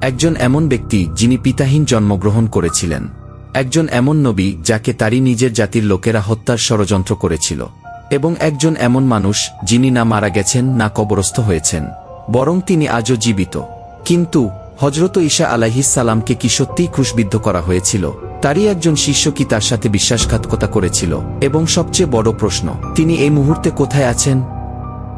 একজন এমন ব্যক্তি যিনি পিতাহীন জন্মগ্রহণ করেছিলেন। একজন এমন নবী যাকে তারই নিজের জাতির লোকেরা হত্যার ষড়যন্ত্র করেছিল। এবং একজন এমন মানুষ যিনি না মারা গেছেন, না কবরস্থ হয়েছেন। বরং তিনি আজও জীবিত। কিন্তু হজরত ঈশা আলাহিসাল্লামকে কি সত্যিই ক্রুশবিদ্ধ করা হয়েছিল? তারই একজন শিষ্য কি তার সাথে বিশ্বাসঘাতকতা করেছিল? এবং সবচেয়ে বড় প্রশ্ন, তিনি এই মুহূর্তে কোথায় আছেন?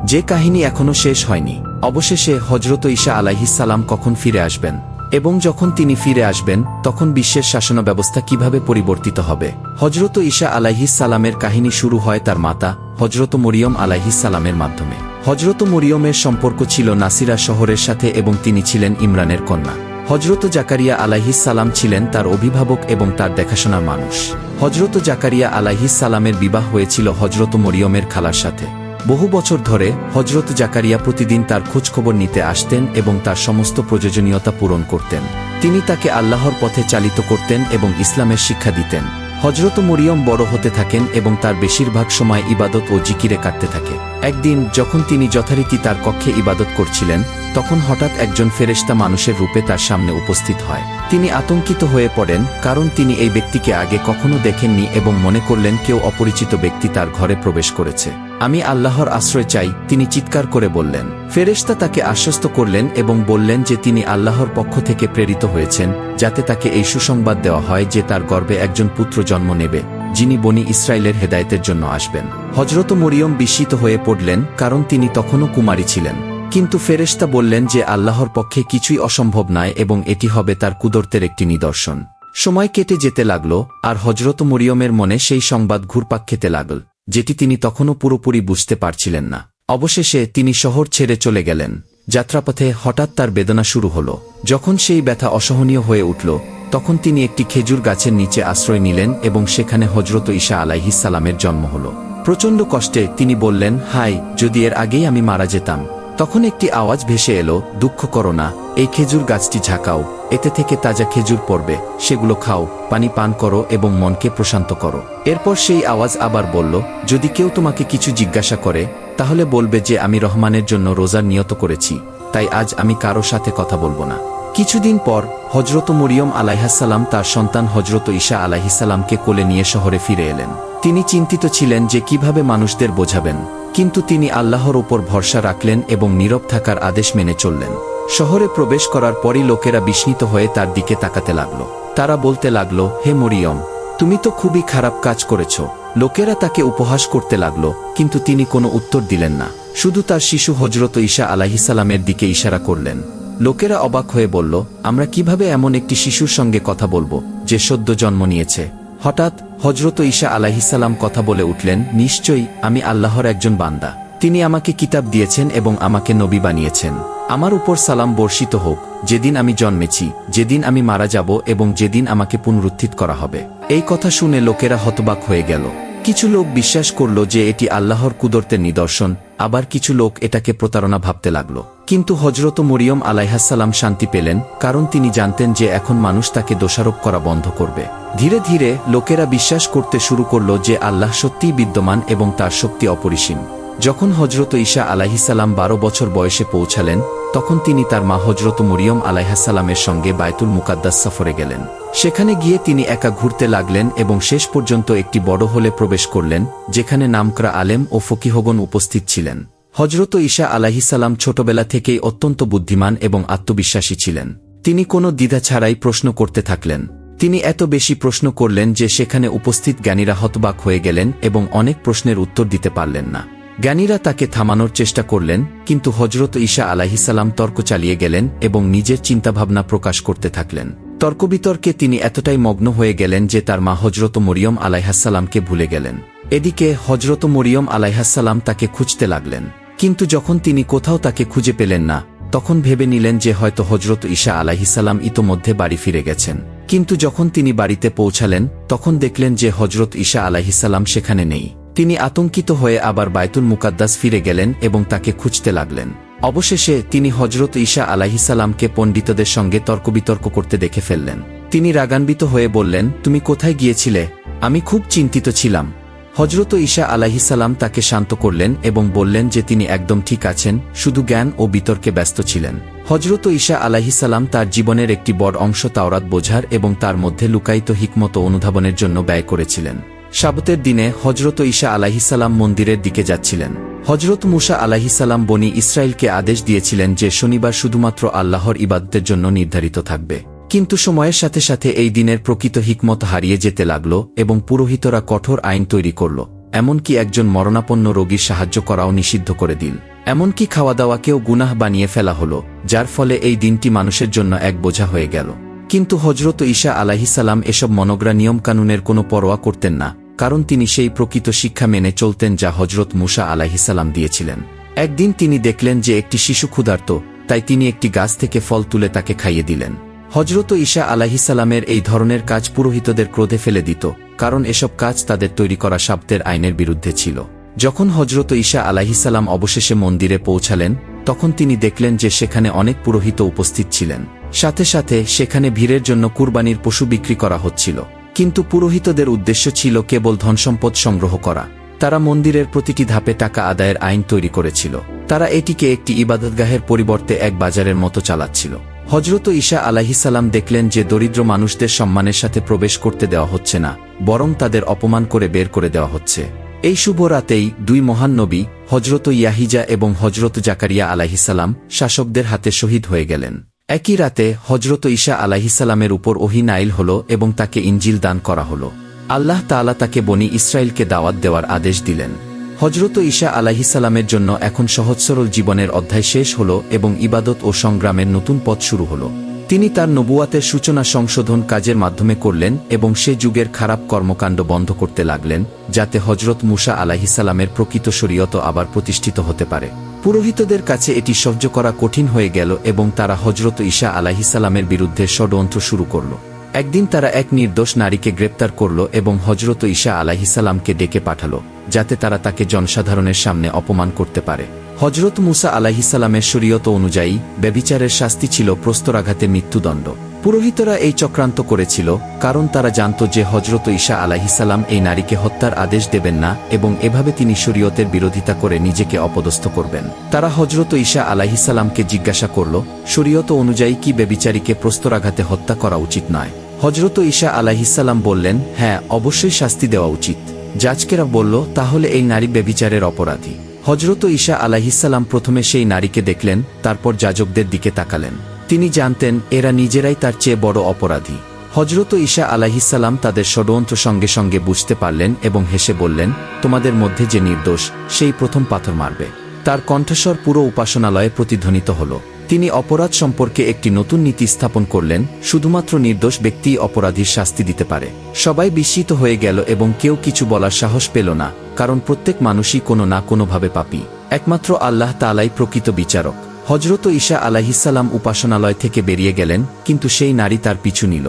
যে কাহিনী এখনও শেষ হয়নি। অবশেষে হজরত ঈশা আলাহিসাল্লাম কখন ফিরে আসবেন? এবং যখন তিনি ফিরে আসবেন, তখন বিশ্বের শাসন ব্যবস্থা কীভাবে পরিবর্তিত হবে? হজরত ঈশা আলাহিসাল্লামের কাহিনী শুরু হয় তার মাতা হজরত মরিয়ম আলাহিসাল্লামের মাধ্যমে। হজরত মরিয়মের সম্পর্ক ছিল নাসিরা শহরের সাথে এবং তিনি ছিলেন ইমরানের কন্যা। হজরত জাকারিয়া আলাহিসাল্লাম ছিলেন তার অভিভাবক এবং তার দেখাশোনার মানুষ। হজরত জাকারিয়া আলাহিসাল্লামের বিবাহ হয়েছিল হজরত মরিয়মের খালার সাথে। বহু বছর ধরে হজরত জাকারিয়া প্রতিদিন তার খোঁজখবর নিতে আসতেন এবং তার সমস্ত প্রয়োজনীয়তা পূরণ করতেন। তিনি তাকে আল্লাহর পথে চালিত করতেন এবং ইসলামের শিক্ষা দিতেন। হজরত মরিয়ম বড় হতে থাকেন এবং তার বেশিরভাগ সময় ইবাদত ও জিকিরে কাটতে থাকে। একদিন যখন তিনি যথারীতি তার কক্ষে ইবাদত করছিলেন তখন হঠাৎ একজন ফেরেশতা মানুষের রূপে তার সামনে উপস্থিত হয়। তিনি আতঙ্কিত হয়ে পড়েন, কারণ তিনি এই ব্যক্তিকে আগে কখনো দেখেননি এবং মনে করলেন কেউ অপরিচিত ব্যক্তি তার ঘরে প্রবেশ করেছে। আমি আল্লাহর আশ্রয় চাই, তিনি চিৎকার করে বললেন। ফেরেশতা তাকে আশ্বস্ত করলেন এবং বললেন যে তিনি আল্লাহর পক্ষ থেকে প্রেরিত হয়েছেন, যাতে তাকে এই সুসংবাদ দেওয়া হয় যে তার গর্ভে একজন পুত্র জন্ম নেবে, যিনি বনি ইসরায়েলের হেদায়েতের জন্য আসবেন। হজরত মরিয়ম বিস্মিত হয়ে পড়লেন, কারণ তিনি তখনও কুমারী ছিলেন। কিন্তু ফেরেশতা বললেন যে আল্লাহর পক্ষে কিছুই অসম্ভব নয় এবং এটি হবে তার কুদরতের একটি নিদর্শন। সময় কেটে যেতে লাগল, আর হজরত মরিয়মের মনে সেই সংবাদ ঘুরপাক খেতে লাগল, যেটি তিনি তখনও পুরোপুরি বুঝতে পারছিলেন না। অবশেষে তিনি শহর ছেড়ে চলে গেলেন। যাত্রাপথে হঠাৎ তার বেদনা শুরু হল। যখন সেই ব্যথা অসহনীয় হয়ে উঠল, তখন তিনি একটি খেজুর গাছের নিচে আশ্রয় নিলেন এবং সেখানে হজরত ঈশা আলাইহিসালামের জন্ম হল। প্রচণ্ড কষ্টে তিনি বললেন হাই যদি এর আগেই আমি মারা যেতাম তখন একটি আওয়াজ ভেসে এলো, দুঃখ করো না, এই খেজুর গাছটি ঝাঁকাও, এতে থেকে তাজা খেজুর পড়বে, সেগুলো খাও, পানি পান করো এবং মনকে প্রশান্ত করো। এরপর সেই আওয়াজ আবার বলল, যদি কেউ তোমাকে কিছু জিজ্ঞাসা করে, তাহলে বলবে যে আমি রহমানের জন্য রোজার নিয়ত করেছি, তাই আজ আমি কারও সাথে কথা বলব না। কিছুদিন পর হজরত মরিয়ম আলাইহাসাল্লাম তার সন্তান হজরত ঈশা আলাইহিসাল্লামকে কোলে নিয়ে শহরে ফিরে এলেন। তিনি চিন্তিত ছিলেন যে কীভাবে মানুষদের বোঝাবেন, কিন্তু তিনি আল্লাহর ওপর ভরসা রাখলেন এবং নীরব থাকার আদেশ মেনে চললেন। শহরে প্রবেশ করার পরই লোকেরা বিস্মিত হয়ে তার দিকে তাকাতে লাগল। তারা বলতে লাগল, হে মরিয়ম, তুমি তো খুবই খারাপ কাজ করেছ। লোকেরা তাকে উপহাস করতে লাগল, কিন্তু তিনি কোনো উত্তর দিলেন না। শুধু তার শিশু হজরত ঈশা আলাহিসাল্লামের দিকে ইশারা করলেন। লোকেরা অবাক হয়ে বলল, আমরা কীভাবে এমন একটি শিশুর সঙ্গে কথা বলব, যে সদ্য জন্ম নিয়েছে? হঠাৎ হজরত ঈশা আলাহিসাল্লাম কথা বলে উঠলেন, নিশ্চয়ই, আমি আল্লাহর একজন বান্দা। তিনি আমাকে কিতাব দিয়েছেন এবং আমাকে নবী বানিয়েছেন। আমার উপর সালাম বর্ষিত হোক, যেদিন আমি জন্মেছি, যেদিন আমি মারা যাব এবং যেদিন আমাকে পুনরুত্থিত করা হবে। এই কথা শুনে লোকেরা হতবাক হয়ে গেল। কিছু লোক বিশ্বাস করল যে এটি আল্লাহর কুদরতের নিদর্শন, আবার কিছু লোক এটাকে প্রতারণা ভাবতে লাগল। কিন্তু হজরত মরিয়ম আলাইহাসাল্লাম শান্তি পেলেন, কারণ তিনি জানতেন যে এখন মানুষ তাকে দোষারোপ করা বন্ধ করবে। ধীরে ধীরে লোকেরা বিশ্বাস করতে শুরু করল যে আল্লাহ সত্যিই বিদ্যমান এবং তার শক্তি অপরিসীম। যখন হজরত ঈশা আলাহিসাল্লাম বারো বছর বয়সে পৌঁছালেন, তখন তিনি তার মা হজরত মরিয়ম আলাইহাসাল্লামের সঙ্গে বায়তুল মুকাদ্দাস সফরে গেলেন। সেখানে গিয়ে তিনি একা ঘুরতে লাগলেন এবং শেষ পর্যন্ত একটি বড় হলে প্রবেশ করলেন, যেখানে নামকরা আলেম ও ফকিহগণ উপস্থিত ছিলেন। হজরত ঈশা আলাহিসাল্লাম ছোটবেলা থেকেই অত্যন্ত বুদ্ধিমান এবং আত্মবিশ্বাসী ছিলেন। তিনি কোনো দ্বিধা ছাড়াই প্রশ্ন করতে থাকলেন। তিনি এত বেশি প্রশ্ন করলেন যে সেখানে উপস্থিত জ্ঞানীরা হতবাক হয়ে গেলেন এবং অনেক প্রশ্নের উত্তর দিতে পারলেন না। জ্ঞানীরা তাকে থামানোর চেষ্টা করলেন, কিন্তু হজরত ঈশা আলাহিসাল্লাম তর্ক চালিয়ে গেলেন এবং নিজের চিন্তাভাবনা প্রকাশ করতে থাকলেন। তর্কবিতর্কে তিনি এতটাই মগ্ন হয়ে গেলেন যে তার মা হজরত মরিয়ম আলাইহাসাল্লামকে ভুলে গেলেন। এদিকে হজরত মরিয়ম আলাইহাসাল্লাম তাকে খুঁজতে লাগলেন। কিন্তু যখন তিনি কোথাও তাকে খুঁজে পেলেন না, তখন ভেবে নিলেন যে হয়তো হজরত ঈশা আলাহিসাল্লাম ইতোমধ্যে বাড়ি ফিরে গেছেন। কিন্তু যখন তিনি বাড়িতে পৌঁছালেন, তখন দেখলেন যে হজরত ঈশা আলাহিসাল্লাম সেখানে নেই। তিনি আতঙ্কিত হয়ে আবার বায়তুল মুকাদ্দাস ফিরে গেলেন এবং তাকে খুঁজতে লাগলেন। অবশেষে তিনি হজরত ঈশা আলাহিসাল্লামকে পণ্ডিতদের সঙ্গে তর্কবিতর্ক করতে দেখে ফেললেন। তিনি রাগান্বিত হয়ে বললেন, তুমি কোথায় গিয়েছিলে? আমি খুব চিন্তিত ছিলাম। হজরত ঈশা আলাহিসাল্লাম তাকে শান্ত করলেন এবং বললেন যে তিনি একদম ঠিক আছেন, শুধু জ্ঞান ও বিতর্কে ব্যস্ত ছিলেন। হজরত ঈশা আলাহিসাল্লাম তার জীবনের একটি বড় অংশ তাওরাত বোঝার এবং তার মধ্যে লুকায়িত হিকমত অনুধাবনের জন্য ব্যয় করেছিলেন। সাবতের দিনে হজরত ঈশা আলাহিসাল্লাম মন্দিরের দিকে যাচ্ছিলেন। হজরত মুসা আলাহিসাল্লাম বনি ইসরায়েলকে আদেশ দিয়েছিলেন যে শনিবার শুধুমাত্র আল্লাহর ইবাদতের জন্য নির্ধারিত থাকবে। কিন্তু সময়ের সাথে সাথে এই দিনের প্রকৃত হিকমত হারিয়ে যেতে লাগল এবং পুরোহিতরা কঠোর আইন তৈরি করল, এমনকি একজন মরণাপন্ন রোগীর সাহায্য করাও নিষিদ্ধ করে দিল। এমনকি খাওয়া দাওয়াকেও গুনাহ বানিয়ে ফেলা হল, যার ফলে এই দিনটি মানুষের জন্য এক বোঝা হয়ে গেল। কিন্তু হজরত ঈশা আলাহিসাল্লাম এসব মনগ্রা নিয়মকানুনের কোনো পরোয়া করতেন না, কারণ তিনি সেই প্রকৃত শিক্ষা মেনে চলতেন যা হজরত মুসা আলাহিসাল্লাম দিয়েছিলেন। একদিন তিনি দেখলেন যে একটি শিশু ক্ষুধার্ত, তাই তিনি একটি গাছ থেকে ফল তুলে তাকে খাইয়ে দিলেন। হজরত ঈশা আলাহিসাল্লামের এই ধরনের কাজ পুরোহিতদের ক্রোধে ফেলে দিত, কারণ এসব কাজ তাদের তৈরি করা শাব্দের আইনের বিরুদ্ধে ছিল। যখন হজরত ঈশা আলাহিসাল্লাম অবশেষে মন্দিরে পৌঁছালেন, তখন তিনি দেখলেন যে সেখানে অনেক পুরোহিত উপস্থিত ছিলেন। সাথে সাথে সেখানে ভিড়ের জন্য কুরবানির পশু বিক্রি করা হচ্ছিল। কিন্তু পুরোহিতদের উদ্দেশ্য ছিল কেবল ধনসম্পদ সংগ্রহ করা। তারা মন্দিরের প্রতিটি ধাপে টাকা আদায়ের আইন তৈরি করেছিল। তারা এটিকে একটি ইবাদতগাহের পরিবর্তে এক বাজারের মতো চালাচ্ছিল। হজরত ঈশা আলাহিসাল্লাম দেখলেন যে দরিদ্র মানুষদের সম্মানের সাথে প্রবেশ করতে দেওয়া হচ্ছে না, বরং তাদের অপমান করে বের করে দেওয়া হচ্ছে। এই শুভ রাতেই দুই মহান নবী হজরত ইয়াহিজা এবং হজরত জাকারিয়া আলাহিসাল্লাম শাসকদের হাতে শহীদ হয়ে গেলেন। একই রাতে হজরত ঈশা আলাহিসাল্লামের উপর ওহি নাইল হল এবং তাকে ইঞ্জিল দান করা হল। আল্লাহ তাআলা তাকে বনি ইসরায়েলকে দাওয়াত দেওয়ার আদেশ দিলেন। হজরত ঈশা আলাহিসাল্লামের জন্য এখন সহজ সরল জীবনের অধ্যায় শেষ হল এবং ইবাদত ও সংগ্রামের নতুন পথ শুরু হল। তিনি তার নবুয়াতের সূচনা সংশোধন কাজের মাধ্যমে করলেন এবং সে যুগের খারাপ কর্মকাণ্ড বন্ধ করতে লাগলেন, যাতে হজরত মুসা আলাহিসাল্লামের প্রকৃত শরীয়ত আবার প্রতিষ্ঠিত হতে পারে। পুরোহিতদের কাছে এটি সহ্য করা কঠিন হয়ে গেল এবং তারা হজরত ঈশা আলাহিসাল্লামের বিরুদ্ধে ষড়যন্ত্র শুরু করল। একদিন তারা এক নির্দোষ নারীকে গ্রেপ্তার করল এবং হজরত ঈশা আলাহিসাল্লামকে ডেকে পাঠাল, যাতে তারা তাকে জনসাধারণের সামনে অপমান করতে পারে। হজরত মুসা আলাহিসাল্লামের শরীয়ত অনুযায়ী, ব্যবিচারের শাস্তি ছিল প্রস্তরাঘাতে মৃত্যুদণ্ড। পুরোহিতরা এই চক্রান্ত করেছিল, কারণ তারা জানত যে হজরত ঈশা আলাহিসাল্লাম এই নারীকে হত্যার আদেশ দেবেন না এবং এভাবে তিনি শরীয়তের বিরোধিতা করে নিজেকে অপদস্থ করবেন। তারা হজরত ঈশা আলাহিসাল্লামকে জিজ্ঞাসা করল, শরীয়ত অনুযায়ী কি বেবিচারীকে প্রস্তরাঘাতে হত্যা করা উচিত নয়? হজরত ঈশা আলাহিসাল্লাম বললেন হ্যাঁ অবশ্যই শাস্তি দেওয়া উচিত। জাজকেরা বলল, তাহলে এই নারী বেবিচারের অপরাধী। হজরত ঈশা আলাহিসাল্লাম প্রথমে সেই নারীকে দেখলেন, তারপর যাজকদের দিকে তাকালেন। তিনি জানতেন, এরা নিজেরাই তার চেয়ে বড় অপরাধী। হজরত ঈশা আলাহিসাল্লাম তাদের ষড়যন্ত্র সঙ্গে সঙ্গে বুঝতে পারলেন এবং হেসে বললেন, তোমাদের মধ্যে যে নির্দোষ, সেই প্রথম পাথর মারবে। তার কণ্ঠস্বর পুরো উপাসনালয়ে প্রতিধ্বনিত হল। তিনি অপরাধ সম্পর্কে একটি নতুন নীতি স্থাপন করলেন, শুধুমাত্র নির্দোষ ব্যক্তি অপরাধীর শাস্তি দিতে পারে। সবাই বিস্মিত হয়ে গেল এবং কেউ কিছু বলার সাহস পেল না, কারণ প্রত্যেক মানুষই কোনো না কোনোভাবে পাপি। একমাত্র আল্লাহ তালাই প্রকৃত বিচারক। হজরত ঈশা আলাহিসাল্লাম উপাসনালয় থেকে বেরিয়ে গেলেন, কিন্তু সেই নারী তার পিছু নিল।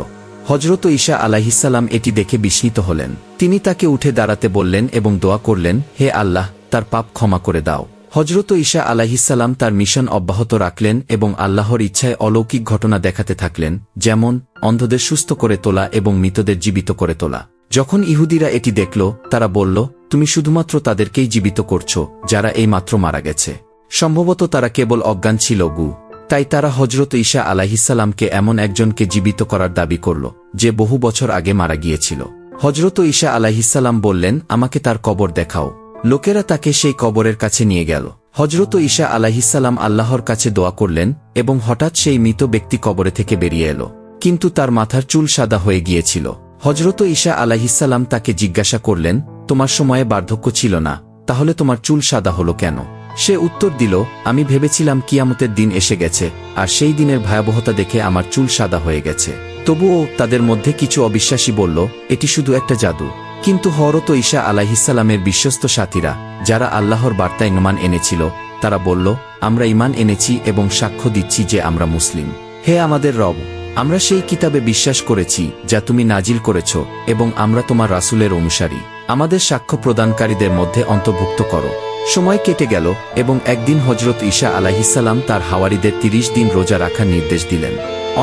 হজরত ঈশা আলাহিসাল্লাম এটি দেখে বিস্মিত হলেন। তিনি তাকে উঠে দাঁড়াতে বললেন এবং দোয়া করলেন, হে আল্লাহ, তার পাপ ক্ষমা করে দাও। হজরত ঈশা আলাহিসাল্লাম তার মিশন অব্যাহত রাখলেন এবং আল্লাহর ইচ্ছায় অলৌকিক ঘটনা দেখাতে থাকলেন, যেমন, অন্ধদের সুস্থ করে তোলা এবং মৃতদের জীবিত করে তোলা। যখন ইহুদিরা এটি দেখল, তারা বলল, তুমি শুধুমাত্র তাদেরকেই জীবিত করছ, যারা এই মাত্র মারা গেছে। সম্ভবত তারা কেবল অজ্ঞান ছিল গু। তাই তারা হজরত ঈশা আলাহিসাল্লামকে এমন একজনকে জীবিত করার দাবি করল, যে বহু বছর আগে মারা গিয়েছিল। হজরত ঈশা আলাহিসাল্লাম বললেন, আমাকে তার কবর দেখাও। লোকেরা তাকে সেই কবরের কাছে নিয়ে গেল। হজরত ঈশা আলাহিসাল্লাম আল্লাহর কাছে দোয়া করলেন এবং হঠাৎ সেই মৃত ব্যক্তি কবরে থেকে বেরিয়ে এলো। কিন্তু তার মাথার চুল সাদা হয়ে গিয়েছিল। হজরত ঈশা আলাহিসাল্লাম তাকে জিজ্ঞাসা করলেন, তোমার সময়ে বার্ধক্য ছিল না, তাহলে তোমার চুল সাদা হলো কেন? সে উত্তর দিল, আমি ভেবেছিলাম কিয়ামতের দিন এসে গেছে, আর সেই দিনের ভয়াবহতা দেখে আমার চুল সাদা হয়ে গেছে। তবুও তাদের মধ্যে কিছু অবিশ্বাসী বলল, এটি শুধু একটা জাদু। কিন্তু হরত ঈশা আলাহিসাল্লামের বিশ্বস্ত সাথীরা, যারা আল্লাহর বার্তায় ইমান এনেছিল, তারা বলল, আমরা ইমান এনেছি এবং সাক্ষ্য দিচ্ছি যে আমরা মুসলিম। হে আমাদের রব, আমরা সেই কিতাবে বিশ্বাস করেছি, যা তুমি নাজিল করেছ, এবং আমরা তোমার রাসুলের অনুসারী। আমাদের সাক্ষ্য প্রদানকারীদের মধ্যে অন্তর্ভুক্ত করো। সময় কেটে গেল এবং একদিন হজরত ঈশা আলাহিসাল্লাম তার হাওয়ারিদের তিরিশ দিন রোজা রাখার নির্দেশ দিলেন।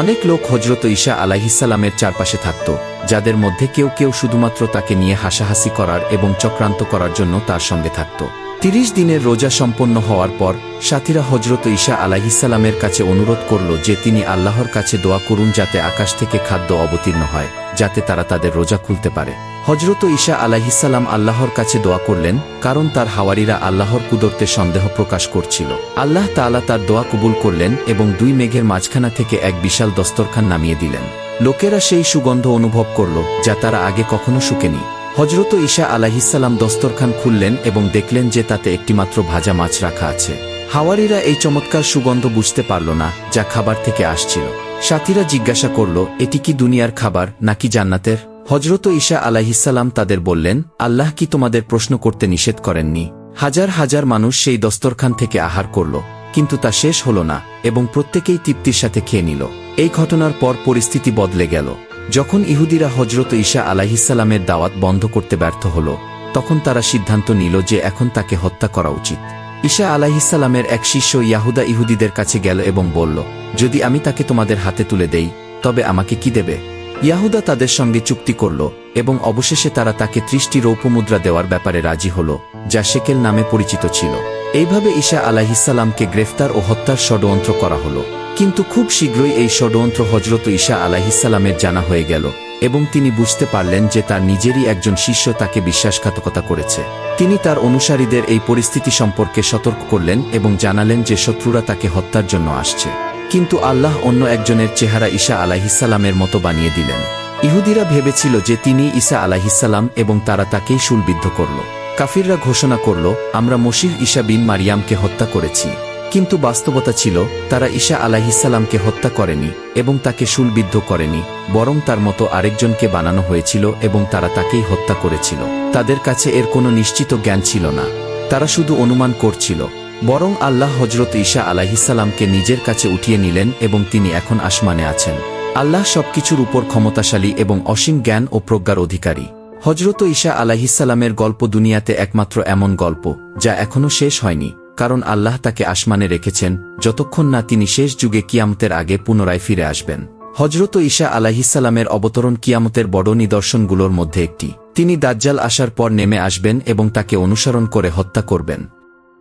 অনেক লোক হজরত ঈশা আলাহিসাল্লামের চারপাশে থাকত, যাদের মধ্যে কেউ কেউ শুধুমাত্র তাকে নিয়ে হাসাহাসি করার এবং চক্রান্ত করার জন্য তার সঙ্গে থাকত। তিরিশ দিনের রোজা সম্পন্ন হওয়ার পর সাথীরা হজরত ঈশা আলাহিসাল্লামের কাছে অনুরোধ করল যে তিনি আল্লাহর কাছে দোয়া করুন যাতে আকাশ থেকে খাদ্য অবতীর্ণ হয়, যাতে তারা তাদের রোজা খুলতে পারে। হজরত ঈশা আলাহিসাল্লাম আল্লাহর কাছে দোয়া করলেন, কারণ তার হাওয়ারিরা আল্লাহর কুদরতে সন্দেহ প্রকাশ করছিল। আল্লাহ তাআলা তার দোয়া কবুল করলেন এবং দুই মেঘের মাঝখানা থেকে এক বিশাল দস্তরখান নামিয়ে দিলেন। লোকেরা সেই সুগন্ধ অনুভব করল, যা তারা আগে কখনো শুকেনি। হজরত ঈশা আলাহিসাল্লাম দস্তরখান খুললেন এবং দেখলেন যে তাতে একটিমাত্র ভাজা মাছ রাখা আছে। হাওয়ারিরা এই চমৎকার সুগন্ধ বুঝতে পারল না, যা খাবার থেকে আসছিল। সাথীরা জিজ্ঞাসা করল, এটি কি দুনিয়ার খাবার, নাকি জান্নাতের? হজরত ঈশা আলাহিসাল্লাম তাদের বললেন, আল্লাহ কি তোমাদের প্রশ্ন করতে নিষেধ করেননি? হাজার হাজার মানুষ সেই দস্তরখান থেকে আহার করল, কিন্তু তা শেষ হল না, এবং প্রত্যেকেই তৃপ্তির সাথে খেয়ে নিল। এই ঘটনার পর পরিস্থিতি বদলে গেল। যখন ইহুদিরা হজরত ঈশা আলাহিসাল্লামের দাওয়াত বন্ধ করতে ব্যর্থ হল, তখন তারা সিদ্ধান্ত নিল যে এখন তাকে হত্যা করা উচিত। ঈশা আলাহিসাল্লামের এক শিষ্য ইয়াহুদা ইহুদিদের কাছে গেল এবং বলল, যদি আমি তাকে তোমাদের হাতে তুলে দেই, তবে আমাকে কি দেবে? ইয়াহুদা তাদের সঙ্গে চুক্তি করল এবং অবশেষে তারা তাকে ত্রিশটি রৌপমুদ্রা দেওয়ার ব্যাপারে রাজি হল, যা শেকেল নামে পরিচিত ছিল। এইভাবে ঈশা আলাহিসাল্লামকে গ্রেফতার ও হত্যার ষড়যন্ত্র করা হল। কিন্তু খুব শীঘ্রই এই ষড়যন্ত্র হজরত ঈশা আলাহিসাল্লামের জানা হয়ে গেল এবং তিনি বুঝতে পারলেন যে তার নিজেরই একজন শিষ্য তাকে বিশ্বাসঘাতকতা করেছে। তিনি তার অনুসারীদের এই পরিস্থিতি সম্পর্কে সতর্ক করলেন এবং জানালেন যে শত্রুরা তাকে হত্যার জন্য আসছে। কিন্তু আল্লাহ অন্য একজনের চেহারা ঈশা আলাহিসাল্লামের মতো বানিয়ে দিলেন। ইহুদিরা ভেবেছিল যে তিনি ঈসা আলাহিসাল্লাম এবং তারা তাকেই শুলবিদ্ধ করল। কাফিররা ঘোষণা করল, আমরা মসির ঈশা বিন মারিয়ামকে হত্যা করেছি। কিন্তু বাস্তবতা ছিল, তারা ঈশা আলাহিসাল্লামকে হত্যা করেনি এবং তাকে শুলবিদ্ধ করেনি, বরং তার মতো আরেকজনকে বানানো হয়েছিল এবং তারা তাকেই হত্যা করেছিল। তাদের কাছে এর কোনো নিশ্চিত জ্ঞান ছিল না। তারা শুধু অনুমান করছিল বরং আল্লাহ হজরত ঈশা আলাহিসাল্লামকে নিজের কাছে উঠিয়ে নিলেন এবং তিনি এখন আসমানে আছেন। আল্লাহ সবকিছুর উপর ক্ষমতাশালী এবং অসীম জ্ঞান ও প্রজ্ঞার অধিকারী। হজরত ঈশা আলাহিসাল্লামের গল্প দুনিয়াতে একমাত্র এমন গল্প, যা এখনও শেষ হয়নি, কারণ আল্লাহ তাকে আসমানে রেখেছেন, যতক্ষণ না তিনি শেষ যুগে কিয়ামতের আগে পুনরায় ফিরে আসবেন। হজরত ঈশা আলাহিসাল্লামের অবতরণ কিয়ামতের বড় নিদর্শনগুলোর মধ্যে একটি। তিনি দাজ্জাল আসার পর নেমে আসবেন এবং তাকে অনুসরণ করে হত্যা করবেন।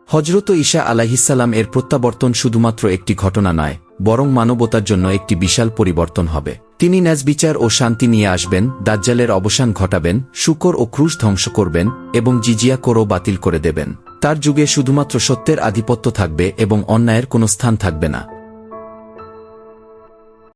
হজরত ঈশা আলাহিসাল্লাম এর প্রত্যাবর্তন শুধুমাত্র একটি ঘটনা নয়, বরং মানবতার জন্য একটি বিশাল পরিবর্তন হবে। তিনি ন্যাজবিচার ও শান্তি নিয়ে আসবেন, দাজ্জালের অবসান ঘটাবেন, শুকর ও ক্রুশ ধ্বংস করবেন এবং জিজিয়া করও বাতিল করে দেবেন। তার যুগে শুধুমাত্র সত্যের আধিপত্য থাকবে এবং অন্যায়ের কোনো স্থান থাকবে না।